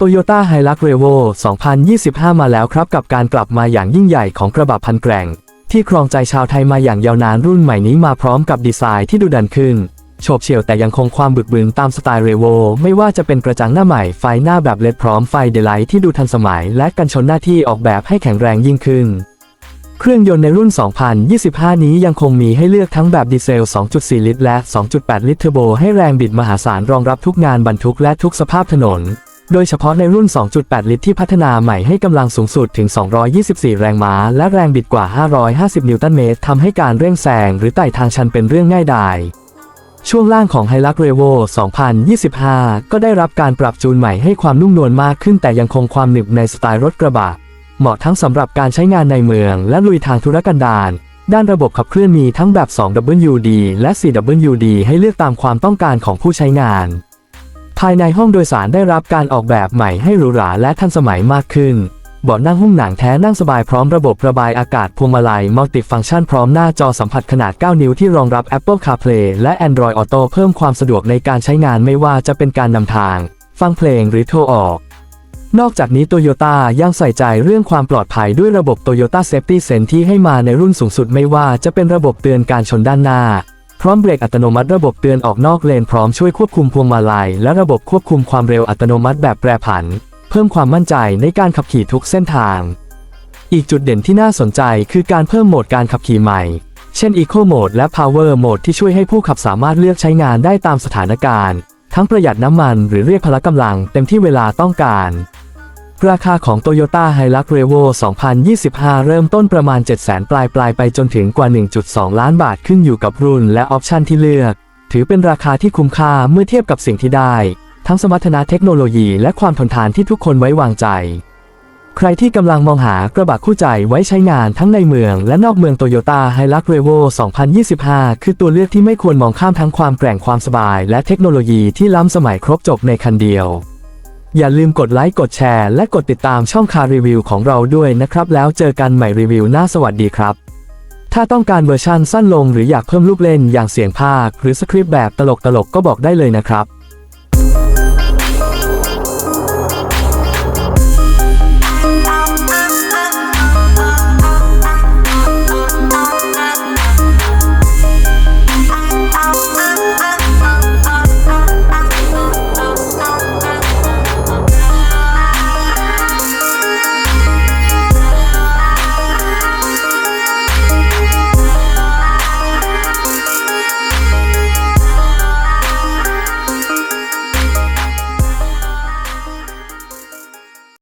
Toyota Hilux Revo 2025 มาแล้วครับกับการกลับมาอย่างยิ่งใหญ่ของกระบะพันแกร่ง ที่ครองใจชาวไทยมาอย่างยาวนานรุ่นใหม่นี้มาพร้อมกับดีไซน์ที่ดูดันขึ้น โฉบเฉี่ยวแต่ยังคงความบึกบึนตามสไตล์เรโวไม่ว่าจะเป็นกระจังหน้าใหม่ไฟหน้าแบบเลดพร้อมไฟเดลไลท์ที่ดูทันสมัย และกันชนหน้าที่ออกแบบให้แข็งแรงยิ่งขึ้น เครื่องยนต์ในรุ่น 2025 นี้ยังคงมีให้เลือกทั้งแบบดีเซล 2.4 ลิตร และ 2.8 ลิตรเทอร์โบให้แรงบิดมหาศาลรองรับทุกงานบรรทุกและทุกสภาพถนน โดยเฉพาะในรุ่น 2.8 ลิตรที่พัฒนาใหม่ให้กำลังสูงสุดถึง 224 แรงม้า และแรงบิดกว่า 550 นิวตันเมตรทำให้การเร่งแซงหรือไต่ทางชันเป็นเรื่องง่ายดายช่วงล่างของ Hilux Revo 2025 ก็ได้รับการปรับจูนใหม่ให้ความนุ่มนวลมากขึ้นแต่ยังคงความหนึบในสไตล์รถกระบะ เหมาะทั้งสำหรับการใช้งานในเมืองและลุยทางธุรกันดาร ด้านระบบขับเคลื่อนมีทั้งแบบ 2WD และ 4WD ให้เลือกตามความต้องการของผู้ใช้งาน ภายในห้องโดยสารได้รับการออกแบบใหม่ให้หรูหราและทันสมัยมากขึ้นเบาะนั่งหุ้มหนังแท้นั่งสบายพร้อมระบบระบายอากาศพวงมาลัยมัลติฟังก์ชันพร้อมหน้าจอสัมผัสขนาด 9 นิ้วที่รองรับ Apple CarPlay และ Android Auto เพิ่มความสะดวกในการใช้งานไม่ว่าจะเป็นการนำทาง ฟังเพลงหรือโทรออก นอกจากนี้โตโยต้ายังใส่ใจเรื่องความปลอดภัยด้วยระบบ Toyota Safety Sense ที่ให้มาในรุ่นสูงสุดไม่ว่าจะเป็นระบบเตือนการชนด้านหน้า ร้อมเบรกอัตโนมัติระบบเตือนออกนอกเลนพร้อมช่วยควบคุมพวงมาลัยและระบบควบคุมความเร็วอัตโนมัติแบบแปรผัน เพิ่มความมั่นใจในการขับขี่ทุกเส้นทาง อีกจุดเด่นที่น่าสนใจคือการเพิ่มโหมดการขับขี่ใหม่ เช่น Eco Mode และ Power Mode ที่ช่วยให้ผู้ขับสามารถเลือกใช้งานได้ตามสถานการณ์ ทั้งประหยัดน้ำมันหรือเรียกพละกำลังเต็มที่เวลาต้องการ ราคาของ Toyota Hilux Revo 2025 เริ่มต้นประมาณ 700,000 ปลายปลายไปจนถึงกว่า 1.2 ล้านบาทขึ้นอยู่กับรุ่นและออปชันที่เลือก ถือเป็นราคาที่คุ้มค่าเมื่อเทียบกับสิ่งที่ได้ ทั้งสมรรถนะเทคโนโลยีและความทนทานที่ทุกคนไว้วางใจ ใครที่กำลังมองหากระบะคู่ใจไว้ใช้งานทั้งในเมืองและนอกเมือง Toyota Hilux Revo 2025 คือตัวเลือกที่ไม่ควรมองข้ามทั้งความแกร่งความสบาย และเทคโนโลยีที่ล้ำสมัยครบจบในคันเดียว อย่าลืมกดไลค์กดแชร์และกดติดตามช่องคารีวิวของเราด้วยนะครับ แล้วเจอกันใหม่รีวิวหน้าสวัสดีครับ ถ้าต้องการเวอร์ชั่นสั้นลงหรืออยากเพิ่มลูกเล่นอย่างเสียงภาค หรือสคริปต์แบบตลกๆก็บอกได้เลยนะครับ